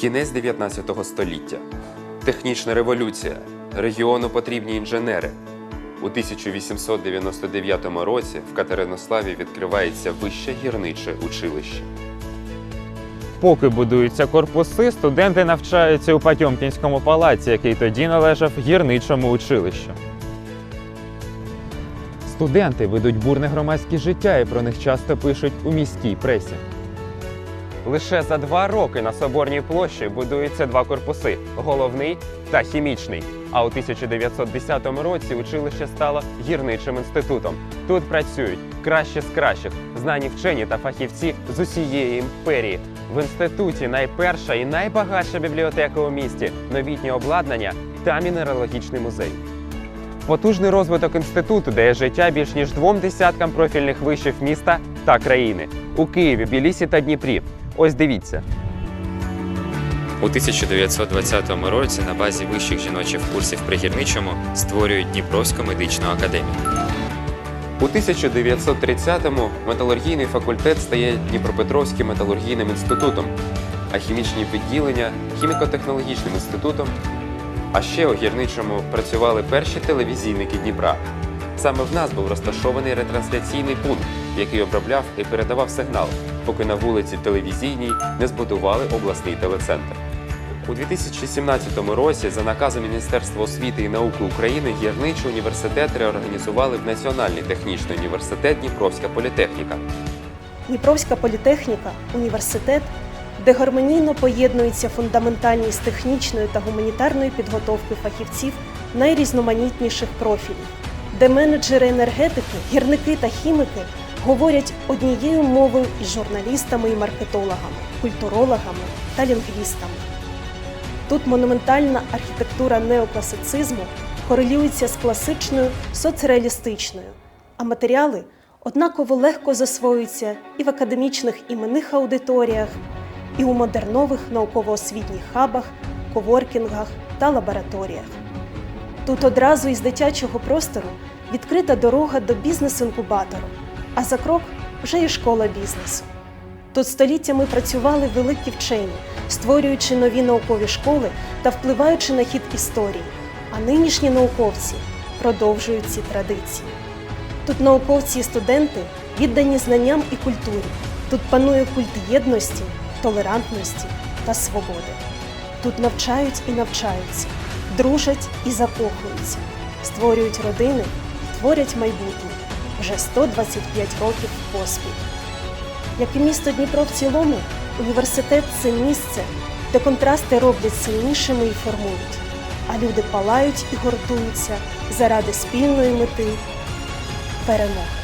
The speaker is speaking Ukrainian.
Кінець 19 століття. Технічна революція. Регіону потрібні інженери. У 1899 році в Катеринославі відкривається вище гірниче училище. Поки будуються корпуси, студенти навчаються у Патьомкінському палаці, який тоді належав гірничому училищу. Студенти ведуть бурне громадське життя і про них часто пишуть у міській пресі. Лише за два роки на Соборній площі будуються два корпуси головний та хімічний. А у 1910 році училище стало гірничим інститутом. Тут працюють кращі з кращих, знані вчені та фахівці з усієї імперії. В інституті найперша і найбагатша бібліотека у місті, новітнє обладнання та мінералогічний музей. Потужний розвиток інституту дає життя більш ніж двом десяткам профільних вишів міста та країни у Києві, Білісі та Дніпрі. Ось дивіться. У 1920 році на базі вищих жіночих курсів при гірничому створюють Дніпровську медичну академію. У 1930-му металургійний факультет стає Дніпропетровським металургійним інститутом, а хімічні відділення хіміко-технологічним інститутом. А ще у гірничому працювали перші телевізійники Дніпра. Саме в нас був розташований ретрансляційний пункт, який обробляв і передавав сигнал, поки на вулиці телевізійній не збудували обласний телецентр. У 2017 році за наказом Міністерства освіти і науки України гірничий університет реорганізували в Національний технічний університет Дніпровська політехніка. Дніпровська політехніка університет, де гармонійно поєднуються фундаментальність технічної та гуманітарної підготовки фахівців найрізноманітніших профілів, де менеджери енергетики, гірники та хімики говорять однією мовою із журналістами і маркетологами, культурологами та лінгвістами. Тут монументальна архітектура неокласицизму корелюється з класичною соцреалістичною, а матеріали однаково легко засвоюються і в академічних іменних аудиторіях, і у модернових науково-освітніх хабах, коворкінгах та лабораторіях. Тут одразу із дитячого простору відкрита дорога до бізнес-інкубатору, а за крок вже і школа бізнесу. Тут століттями працювали великі вчені, створюючи нові наукові школи та впливаючи на хід історії. А нинішні науковці продовжують ці традиції. Тут науковці і студенти віддані знанням і культурі. Тут панує культ єдності, толерантності та свободи. Тут навчають і навчаються, дружать і закохуються, створюють родини, творять майбутнє вже 125 років поспіль. Як і місто Дніпро в цілому, університет це місце, де контрасти роблять сильнішими і формують, а люди палають і гуртуються заради спільної мети перемоги.